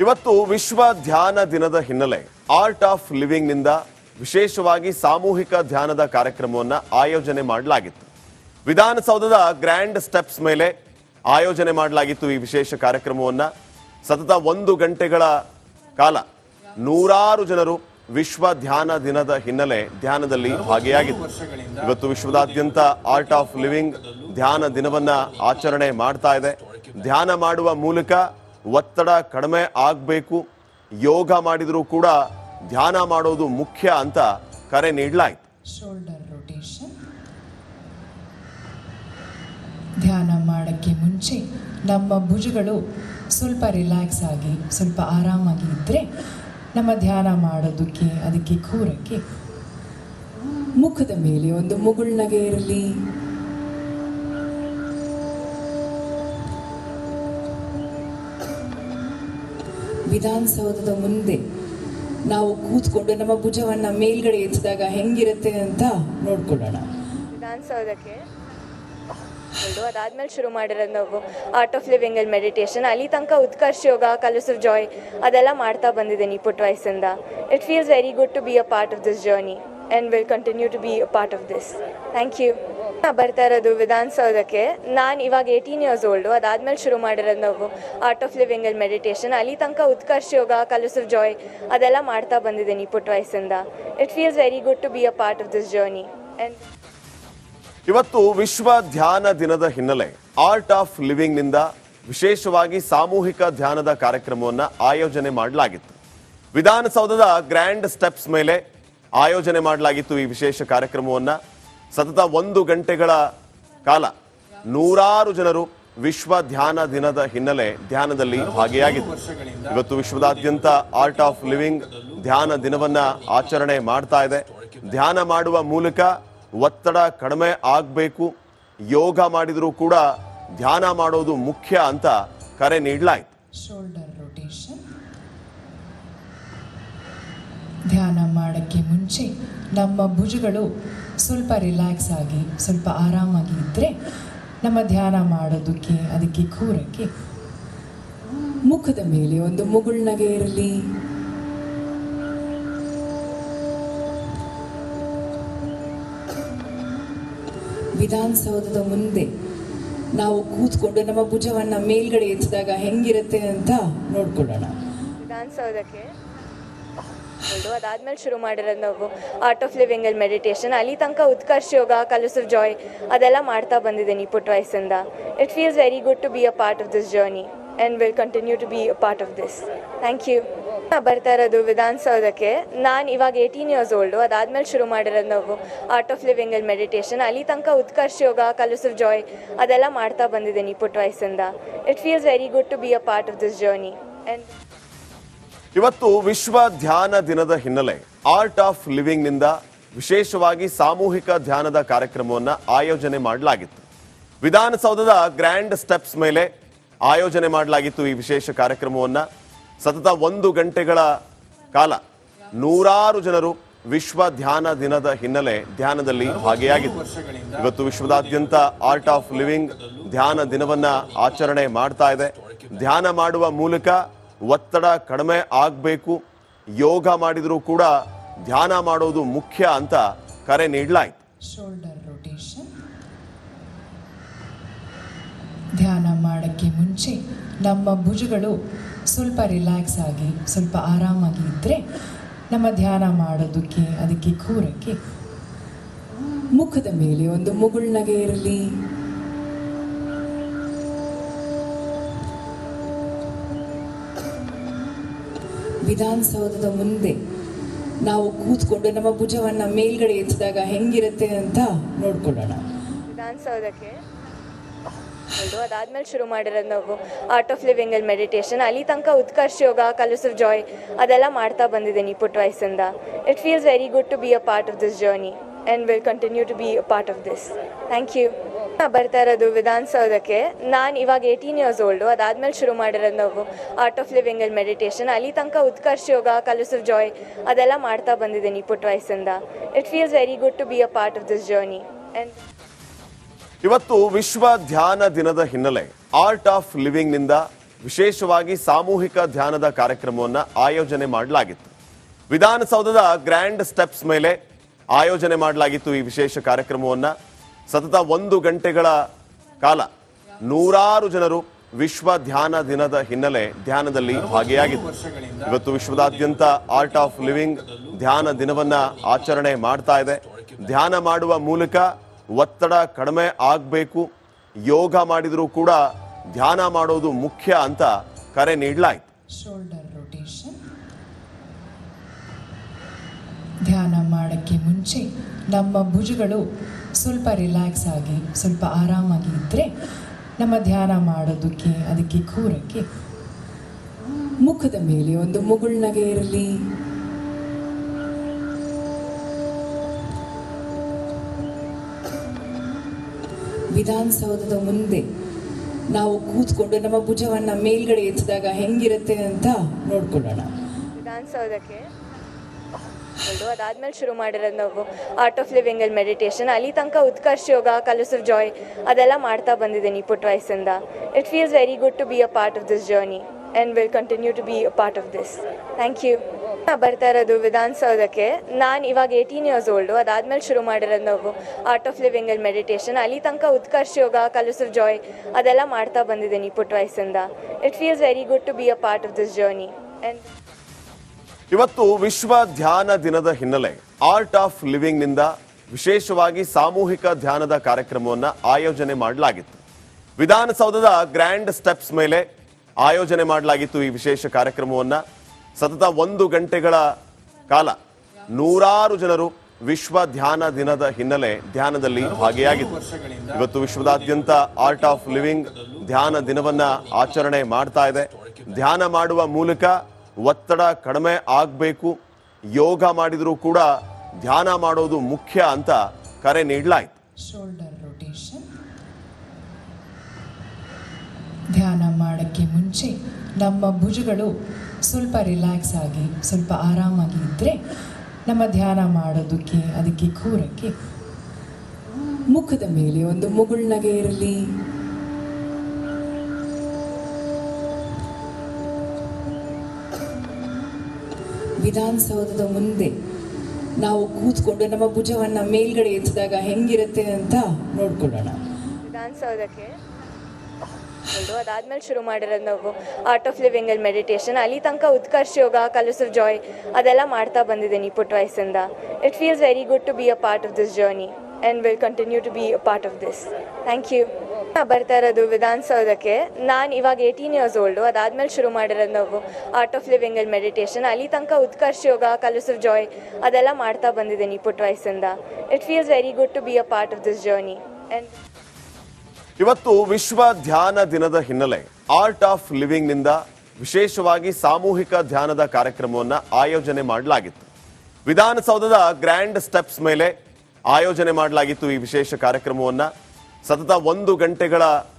ಇವತ್ತು ವಿಶ್ವ ಧ್ಯಾನ ದಿನದ ಹಿನ್ನೆಲೆ ಆರ್ಟ್ ಆಫ್ ಲಿವಿಂಗ್ನಿಂದ ವಿಶೇಷವಾಗಿ ಸಾಮೂಹಿಕ ಧ್ಯಾನದ ಕಾರ್ಯಕ್ರಮವನ್ನು ಆಯೋಜನೆ ಮಾಡಲಾಗಿತ್ತು. ವಿಧಾನಸೌಧದ ಗ್ರ್ಯಾಂಡ್ ಸ್ಟೆಪ್ಸ್ ಮೇಲೆ ಆಯೋಜನೆ ಮಾಡಲಾಗಿತ್ತು ಈ ವಿಶೇಷ ಕಾರ್ಯಕ್ರಮವನ್ನು. ಸತತ ಒಂದು ಗಂಟೆಗಳ ಕಾಲ ನೂರಾರು ಜನರು ವಿಶ್ವ ಧ್ಯಾನ ದಿನದ ಹಿನ್ನೆಲೆ ಧ್ಯಾನದಲ್ಲಿ ಭಾಗಿಯಾಗಿತ್ತು ಇವತ್ತು ವಿಶ್ವದಾದ್ಯಂತ ಆರ್ಟ್ ಆಫ್ ಲಿವಿಂಗ್ ಧ್ಯಾನ ದಿನವನ್ನ ಆಚರಣೆ ಮಾಡ್ತಾ ಇದೆ. ಧ್ಯಾನ ಮಾಡುವ ಮೂಲಕ ಒತ್ತಡ ಕಡಿಮೆ ಆಗಬೇಕು. ಯೋಗ ಮಾಡಿದರೂ ಕೂಡ ಧ್ಯಾನ ಮಾಡೋದು ಮುಖ್ಯ ಅಂತ ಕರೆ ನೀಡಲಾಯಿತು. ಶೋಲ್ಡರ್ ರೊಟೇಷನ್ ಧ್ಯಾನ ಮಾಡೋಕ್ಕೆ ಮುಂಚೆ ನಮ್ಮ ಭುಜಗಳು ಸ್ವಲ್ಪ ರಿಲ್ಯಾಕ್ಸ್ ಆಗಿ, ಸ್ವಲ್ಪ ಆರಾಮಾಗಿ ಇದ್ದರೆ ನಮ್ಮ ಧ್ಯಾನ ಮಾಡೋದಕ್ಕೆ, ಅದಕ್ಕೆ ಕೂರಕ್ಕೆ ಮುಖದ ಮೇಲೆ ಒಂದು ಮುಗುಳ್ನಗೆ ಇರಲಿ ವಿಧಾನಸೌಧದ ಮುಂದೆ ನಾವು ಕೂತ್ಕೊಂಡು ನಮ್ಮ ಭುಜವನ್ನ ಮೇಲ್ಗಡೆ ಎತ್ತಿದಾಗ ಹೆಂಗಿರುತ್ತೆ ಅಂತ ನೋಡ್ಕೊಳ್ಳೋಣ. ವಿಧಾನಸೌಧಕ್ಕೆ ಅದಾದ್ಮೇಲೆ ಶುರು ಮಾಡಿರೋದು ನಾವು. ಆರ್ಟ್ ಆಫ್ ಲಿವಿಂಗ್ ಅಲ್ಲಿ ಮೆಡಿಟೇಷನ್ ಅಲ್ಲಿ ತನಕ ಉತ್ಕರ್ಷ ಯೋಗ ಕಲರ್ಸ್ ಜಾಯ್ ಅದೆಲ್ಲ ಮಾಡ್ತಾ ಬಂದಿದ್ದೀನಿ ಪುಟ್ ವಯಸ್ಸಿಂದ it feels very good to be a part of this journey and will continue to be a part of this thank you ಬರ್ತಾ ಇರೋದು ವಿಧಾನಸೌಧಕ್ಕೆ. ನಾನು ಇವಾಗ ಏಯ್ಟೀನ್ ಇಯರ್ಸ್ ಓಲ್ಡು ಅದಾದ್ಮೇಲೆ ಶುರು ಮಾಡಿರೋದು ನಾವು ಆರ್ಟ್ ಆಫ್ ಲಿವಿಂಗ್ ಅಲ್ಲಿ ಮೆಡಿಟೇಷನ್ ಅಲ್ಲಿ ತನಕ Utkarsha Yoga colours of joy ಅದೆಲ್ಲ ಮಾಡ್ತಾ ಬಂದಿದ್ದೀನಿ ಪುಟ್ ವಯಸ್ಸಿಂದ. It feels very good to be a part of this journey and ಇವತ್ತು ವಿಶ್ವ ಧ್ಯಾನ ದಿನದ ಹಿನ್ನೆಲೆ ಆರ್ಟ್ ಆಫ್ ಲಿವಿಂಗ್ನಿಂದ ವಿಶೇಷವಾಗಿ ಸಾಮೂಹಿಕ ಧ್ಯಾನದ ಕಾರ್ಯಕ್ರಮವನ್ನು ಆಯೋಜನೆ ಮಾಡಲಾಗಿತ್ತು. ವಿಧಾನಸೌಧದ ಗ್ರ್ಯಾಂಡ್ ಸ್ಟೆಪ್ಸ್ ಮೇಲೆ ಆಯೋಜನೆ ಮಾಡಲಾಗಿತ್ತು ಈ ವಿಶೇಷ ಕಾರ್ಯಕ್ರಮವನ್ನ. ಸತತ ಒಂದು ಗಂಟೆಗಳ ಕಾಲ ನೂರಾರು ಜನರು ವಿಶ್ವ ಧ್ಯಾನ ದಿನದ ಹಿನ್ನೆಲೆ ಧ್ಯಾನದಲ್ಲಿ ಭಾಗಿಯಾಗಿತ್ತು ಇವತ್ತು ವಿಶ್ವದಾದ್ಯಂತ ಆರ್ಟ್ ಆಫ್ ಲಿವಿಂಗ್ ಧ್ಯಾನ ದಿನವನ್ನ ಆಚರಣೆ ಮಾಡ್ತಾ ಇದೆ. ಧ್ಯಾನ ಮಾಡುವ ಮೂಲಕ ಒತ್ತಡ ಕಡಿಮೆ ಆಗಬೇಕು. ಯೋಗ ಮಾಡಿದರೂ ಕೂಡ ಧ್ಯಾನ ಮಾಡೋದು ಮುಖ್ಯ ಅಂತ ಕರೆ ನೀಡಲಾಯಿತು ಶೋಲ್ಡರ್ ರೊಟೇಷನ್ ಧ್ಯಾನ ಮಾಡೋಕ್ಕೆ ಮುಂಚೆ ನಮ್ಮ ಭುಜಗಳು ಸ್ವಲ್ಪ ರಿಲ್ಯಾಕ್ಸ್ ಆಗಿ, ಸ್ವಲ್ಪ ಆರಾಮಾಗಿ ಇದ್ದರೆ ನಮ್ಮ ಧ್ಯಾನ ಮಾಡೋದಕ್ಕೆ, ಅದಕ್ಕೆ ಕೂರಕ್ಕೆ ಮುಖದ ಮೇಲೆ ಒಂದು ಮುಗುಳ್ನಗೆ ಇರಲಿ. ವಿಧಾನಸೌಧದ ಮುಂದೆ ನಾವು ಕೂತ್ಕೊಂಡು ನಮ್ಮ ಭುಜವನ್ನ ಮೇಲ್ಗಡೆ ಎತ್ತಿದಾಗ ಹೆಂಗಿರುತ್ತೆ ಅಂತ ನೋಡ್ಕೊಳ್ಳೋಣ. ವಿಧಾನಸೌಧಕ್ಕೆ ಹೊರಡು ಅದಾದ್ಮೇಲೆ ಶುರು ಮಾಡಿರೋದು ನಾವು ಆರ್ಟ್ ಆಫ್ ಲಿವಿಂಗ್ ಅಲ್ಲಿ ಮೆಡಿಟೇಷನ್ ಅಲ್ಲಿ ತನಕ ಉತ್ಕರ್ಷ ಯೋಗ ಕಲರ್ಸ್ ಜಾಯ್ ಅದೆಲ್ಲ ಮಾಡ್ತಾ ಬಂದಿದ್ದೀನಿ ಪುಟ್ ವಯಸ್ಸಿಂದ. It feels very good to be a part of this journey and will continue to be a part of this thank you ಬರ್ತಾ ಇರೋದು ವಿಧಾನಸೌಧಕ್ಕೆ. ನಾನು ಇವಾಗ ಏಯ್ಟೀನ್ ಇಯರ್ಸ್ ಓಲ್ಡು ಅದಾದ್ಮೇಲೆ ಶುರು ಮಾಡಿರೋದು ನಾವು ಆರ್ಟ್ ಆಫ್ ಲಿವಿಂಗ್ ಅಲ್ಲಿ ಮೆಡಿಟೇಷನ್ ಅಲ್ಲಿ ತನಕ ಉತ್ಕರ್ಷ ಯೋಗ ಕಲರ್ಸ್ ಜಾಯ್ ಅದೆಲ್ಲ ಮಾಡ್ತಾ ಬಂದಿದ್ದೀನಿ ಪುಟ್ ವಯಸ್ಸಿಂದ. It feels very good to be a part of this journey and ಇವತ್ತು ವಿಶ್ವ ಧ್ಯಾನ ದಿನದ ಹಿನ್ನೆಲೆ ಆರ್ಟ್ ಆಫ್ ಲಿವಿಂಗ್ನಿಂದ ವಿಶೇಷವಾಗಿ ಸಾಮೂಹಿಕ ಧ್ಯಾನದ ಕಾರ್ಯಕ್ರಮವನ್ನ ಆಯೋಜನೆ ಮಾಡಲಾಗಿತ್ತು. ವಿಧಾನಸೌಧದ ಗ್ರ್ಯಾಂಡ್ ಸ್ಟೆಪ್ಸ್ ಮೇಲೆ ಆಯೋಜನೆ ಮಾಡಲಾಗಿತ್ತು ಈ ವಿಶೇಷ ಕಾರ್ಯಕ್ರಮವನ್ನ. ಸತತ ಒಂದು ಗಂಟೆಗಳ ಕಾಲ ನೂರಾರು ಜನರು ವಿಶ್ವ ಧ್ಯಾನ ದಿನದ ಹಿನ್ನೆಲೆ ಧ್ಯಾನದಲ್ಲಿ ಭಾಗಿಯಾಗಿತ್ತು ಇವತ್ತು ವಿಶ್ವದಾದ್ಯಂತ ಆರ್ಟ್ ಆಫ್ ಲಿವಿಂಗ್ ಧ್ಯಾನ ದಿನವನ್ನ ಆಚರಣೆ ಮಾಡ್ತಾ ಇದೆ. ಧ್ಯಾನ ಮಾಡುವ ಮೂಲಕ ಒತ್ತಡ ಕಡಿಮೆ ಆಗಬೇಕು. ಯೋಗ ಮಾಡಿದರೂ ಕೂಡ ಧ್ಯಾನ ಮಾಡೋದು ಮುಖ್ಯ ಅಂತ ಕರೆ ನೀಡಲಾಯಿತು. ಧ್ಯಾನ ಮಾಡೋಕ್ಕೆ ಮುಂಚೆ ನಮ್ಮ ಭುಜಗಳು ಸ್ವಲ್ಪ ರಿಲ್ಯಾಕ್ಸ್ ಆಗಿ, ಸ್ವಲ್ಪ ಆರಾಮಾಗಿ ಇದ್ದರೆ ನಮ್ಮ ಧ್ಯಾನ ಮಾಡೋದಕ್ಕೆ, ಅದಕ್ಕೆ ಕೂರಕ್ಕೆ ಮುಖದ ಮೇಲೆ ಒಂದು ಮುಗುಳ್ನಗೆ ಇರಲಿ ವಿಧಾನಸೌಧದ ಮುಂದೆ ನಾವು ಕೂತ್ಕೊಂಡು ನಮ್ಮ ಭುಜವನ್ನ ಮೇಲ್ಗಡೆ ಎತ್ತಿದಾಗ ಹೆಂಗಿರುತ್ತೆ ಅಂತ ನೋಡ್ಕೊಳ್ಳೋಣ. ವಿಧಾನಸೌಧಕ್ಕೆ ಅದಾದ್ಮೇಲೆ ಶುರು ಮಾಡಿರೋದು ನಾವು ಆರ್ಟ್ ಆಫ್ ಲಿವಿಂಗ್ ಅಲ್ಲಿ ಮೆಡಿಟೇಷನ್ ಅಲ್ಲಿ ತನಕ Utkarsha Yoga colours of joy ಅದೆಲ್ಲ ಮಾಡ್ತಾ ಬಂದಿದ್ದೀನಿ ಪುಟ್ ವಯಸ್ಸಿಂದ it feels very good to be a part of this journey and will continue to be a part of this thank you ಬರ್ತಾ ಇರೋದು ವಿಧಾನಸೌಧಕ್ಕೆ. ನಾನು ಇವಾಗ ಏಯ್ಟೀನ್ ಇಯರ್ಸ್ ಓಲ್ಡು ಅದಾದ್ಮೇಲೆ ಶುರು ಮಾಡಿರೋದು ನಾವು ಆರ್ಟ್ ಆಫ್ ಲಿವಿಂಗ್ ಅಲ್ಲಿ ಮೆಡಿಟೇಷನ್ ಅಲ್ಲಿ ತನಕ Utkarsha Yoga colours of joy ಅದೆಲ್ಲ ಮಾಡ್ತಾ ಬಂದಿದ್ದೀನಿ ಪುಟ್ ವಯಸ್ಸಿಂದ. It feels very good to be a part of this journey and ಇವತ್ತು ವಿಶ್ವ ಧ್ಯಾನ ದಿನದ ಹಿನ್ನೆಲೆ ಆರ್ಟ್ ಆಫ್ ಲಿವಿಂಗ್ನಿಂದ ವಿಶೇಷವಾಗಿ ಸಾಮೂಹಿಕ ಧ್ಯಾನದ ಕಾರ್ಯಕ್ರಮವನ್ನು ಆಯೋಜನೆ ಮಾಡಲಾಗಿತ್ತು. ವಿಧಾನಸೌಧದ ಗ್ರ್ಯಾಂಡ್ ಸ್ಟೆಪ್ಸ್ ಮೇಲೆ ಆಯೋಜನೆ ಮಾಡಲಾಗಿತ್ತು ಈ ವಿಶೇಷ ಕಾರ್ಯಕ್ರಮವನ್ನು. ಸತತ ಒಂದು ಗಂಟೆಗಳ ಕಾಲ ನೂರಾರು ಜನರು ವಿಶ್ವ ಧ್ಯಾನ ದಿನದ ಹಿನ್ನೆಲೆ ಧ್ಯಾನದಲ್ಲಿ ಭಾಗಿಯಾಗಿದ್ದರು. ಇವತ್ತು ವಿಶ್ವದಾದ್ಯಂತ ಆರ್ಟ್ ಆಫ್ ಲಿವಿಂಗ್ ಧ್ಯಾನ ದಿನವನ್ನ ಆಚರಣೆ ಮಾಡ್ತಾ ಇದೆ. ಧ್ಯಾನ ಮಾಡುವ ಮೂಲಕ ಒತ್ತಡ ಕಡಿಮೆ ಆಗಬೇಕು. ಯೋಗ ಮಾಡಿದರೂ ಕೂಡ ಧ್ಯಾನ ಮಾಡೋದು ಮುಖ್ಯ ಅಂತ ಕರೆ ನೀಡಲಾಯಿತು ಶೋಲ್ಡರ್ ರೊಟೇಷನ್ ಧ್ಯಾನ ಮಾಡೋಕ್ಕೆ ಮುಂಚೆ ನಮ್ಮ ಭುಜಗಳು ಸ್ವಲ್ಪ ರಿಲ್ಯಾಕ್ಸ್ ಆಗಿ, ಸ್ವಲ್ಪ ಆರಾಮಾಗಿ ಇದ್ದರೆ ನಮ್ಮ ಧ್ಯಾನ ಮಾಡೋದಕ್ಕೆ, ಅದಕ್ಕೆ ಕೂರಕ್ಕೆ ಮುಖದ ಮೇಲೆ ಒಂದು ಮುಗುಳ್ನಗೆ ಇರಲಿ. ವಿಧಾನಸೌಧದ ಮುಂದೆ ನಾವು ಕೂತ್ಕೊಂಡು ನಮ್ಮ ಭುಜವನ್ನು ಮೇಲ್ಗಡೆ ಎತ್ತಿದಾಗ ಹೆಂಗಿರುತ್ತೆ ಅಂತ ನೋಡ್ಕೊಳ್ಳೋಣ. ವಿಧಾನಸೌಧಕ್ಕೆ ಹೊರಟು ಅದಾದ್ಮೇಲೆ ಶುರು ಮಾಡಿರೋದು ನಾವು ಆರ್ಟ್ ಆಫ್ ಲಿವಿಂಗ್ ಅಲ್ಲಿ ಮೆಡಿಟೇಷನ್ ಅಲ್ಲಿ ತನಕ ಉತ್ಕರ್ಷ ಯೋಗ ಕಲರ್ಸ್ ಜಾಯ್ ಅದೆಲ್ಲ ಮಾಡ್ತಾ ಬಂದಿದ್ದೀನಿ ಪುಟ್ ವಯಸ್ಸಿಂದ it feels very good to be a part of this journey and will continue to be a part of this thank you ಬರ್ತಾ ಇರೋದು ವಿಧಾನಸೌಧಕ್ಕೆ. ನಾನು ಇವಾಗ ಏಯ್ಟೀನ್ ಇಯರ್ಸ್ ಓಲ್ಡು ಅದಾದ್ಮೇಲೆ ಶುರು ಮಾಡಿರೋದು ನಾವು ಆರ್ಟ್ ಆಫ್ ಲಿವಿಂಗ್ ಅಲ್ಲಿ ಮೆಡಿಟೇಷನ್ ಅಲ್ಲಿ ತನಕ ಉತ್ಕರ್ಷ ಯೋಗ ಕಲರ್ಸ್ ಜಾಯ್ ಅದೆಲ್ಲ ಮಾಡ್ತಾ ಬಂದಿದ್ದೀನಿ ಪುಟ್ ವಯಸ್ಸಿಂದ it feels very good to be a part of this journey and ಇವತ್ತು ವಿಶ್ವ ಧ್ಯಾನ ದಿನದ ಹಿನ್ನೆಲೆ ಆರ್ಟ್ ಆಫ್ ಲಿವಿಂಗ್ನಿಂದ ವಿಶೇಷವಾಗಿ ಸಾಮೂಹಿಕ ಧ್ಯಾನದ ಕಾರ್ಯಕ್ರಮವನ್ನು ಆಯೋಜನೆ ಮಾಡಲಾಗಿತ್ತು. ವಿಧಾನಸೌಧದ ಗ್ರ್ಯಾಂಡ್ ಸ್ಟೆಪ್ಸ್ ಮೇಲೆ ಆಯೋಜನೆ ಮಾಡಲಾಗಿತ್ತು ಈ ವಿಶೇಷ ಕಾರ್ಯಕ್ರಮವನ್ನು. ಸತತ ಒಂದು ಗಂಟೆಗಳ ಕಾಲ ನೂರಾರು ಜನರು ವಿಶ್ವ ಧ್ಯಾನ ದಿನದ ಹಿನ್ನೆಲೆ ಧ್ಯಾನದಲ್ಲಿ ಭಾಗಿಯಾಗಿದ್ದರು. ಇವತ್ತು ವಿಶ್ವದಾದ್ಯಂತ ಆರ್ಟ್ ಆಫ್ ಲಿವಿಂಗ್ ಧ್ಯಾನ ದಿನವನ್ನ ಆಚರಣೆ ಮಾಡ್ತಾ ಇದೆ. ಧ್ಯಾನ ಮಾಡುವ ಮೂಲಕ ಒತ್ತಡ ಕಡಿಮೆ ಆಗಬೇಕು. ಯೋಗ ಮಾಡಿದರೂ ಕೂಡ ಧ್ಯಾನ ಮಾಡೋದು ಮುಖ್ಯ ಅಂತ ಕರೆ ನೀಡಲಾಯಿತು. ಧ್ಯಾನ ಮಾಡೋಕ್ಕೆ ಮುಂಚೆ ನಮ್ಮ ಭುಜಗಳು ಸ್ವಲ್ಪ ರಿಲ್ಯಾಕ್ಸ್ ಆಗಿ, ಸ್ವಲ್ಪ ಆರಾಮಾಗಿ ಇದ್ದರೆ ನಮ್ಮ ಧ್ಯಾನ ಮಾಡೋದಕ್ಕೆ, ಅದಕ್ಕೆ ಕೂರಕ್ಕೆ ಮುಖದ ಮೇಲೆ ಒಂದು ಮುಗುಳ್ನಗೆ ಇರಲಿ ವಿಧಾನಸೌಧದ ಮುಂದೆ ನಾವು ಕೂತ್ಕೊಂಡು ನಮ್ಮ ಭುಜವನ್ನು ಮೇಲ್ಗಡೆ ಎತ್ತಿದಾಗ ಹೆಂಗಿರುತ್ತೆ ಅಂತ ನೋಡ್ಕೊಳ್ಳೋಣ. ವಿಧಾನಸೌಧಕ್ಕೆ ಅದಾದ್ಮೇಲೆ ಶುರು ಮಾಡಿರೋದು ನಾವು ಆರ್ಟ್ ಆಫ್ ಲಿವಿಂಗ್ ಅಲ್ಲಿ ಮೆಡಿಟೇಷನ್ ಅಲ್ಲಿ ತನಕ Utkarsha Yoga colours of joy ಅದೆಲ್ಲ ಮಾಡ್ತಾ ಬಂದಿದ್ದೀನಿ ಪುಟ್ ವಯಸ್ಸಿಂದ. It feels very good to be a part of this journey and will continue to be a part of this thank you ಬರ್ತಾ ಇರೋದು ವಿಧಾನಸೌಧಕ್ಕೆ. ನಾನು ಇವಾಗ ಏಯ್ಟೀನ್ ಇಯರ್ಸ್ ಓಲ್ಡು ಅದಾದ್ಮೇಲೆ ಶುರು ಮಾಡಿರೋದು ನಾವು. ಆರ್ಟ್ ಆಫ್ ಲಿವಿಂಗ್ ಅಲ್ಲಿ ಮೆಡಿಟೇಷನ್ ಅಲ್ಲಿ ತನಕ Utkarsha Yoga colours of joy ಅದೆಲ್ಲ ಮಾಡ್ತಾ ಬಂದಿದ್ದೀನಿ ಪುಟ್ ವಯಸ್ಸಿಂದ. It feels very good to be a part of this journey ಇವತ್ತು ವಿಶ್ವ ಧ್ಯಾನ ದಿನದ ಹಿನ್ನೆಲೆ ಆರ್ಟ್ ಆಫ್ ಲಿವಿಂಗ್ನಿಂದ ವಿಶೇಷವಾಗಿ ಸಾಮೂಹಿಕ ಧ್ಯಾನದ ಕಾರ್ಯಕ್ರಮವನ್ನು ಆಯೋಜನೆ ಮಾಡಲಾಗಿತ್ತು. ವಿಧಾನಸೌಧದ ಗ್ರ್ಯಾಂಡ್ ಸ್ಟೆಪ್ಸ್ ಮೇಲೆ ಆಯೋಜನೆ ಮಾಡಲಾಗಿತ್ತು ಈ ವಿಶೇಷ ಕಾರ್ಯಕ್ರಮವನ್ನ. ಸತತ ಒಂದು ಗಂಟೆಗಳ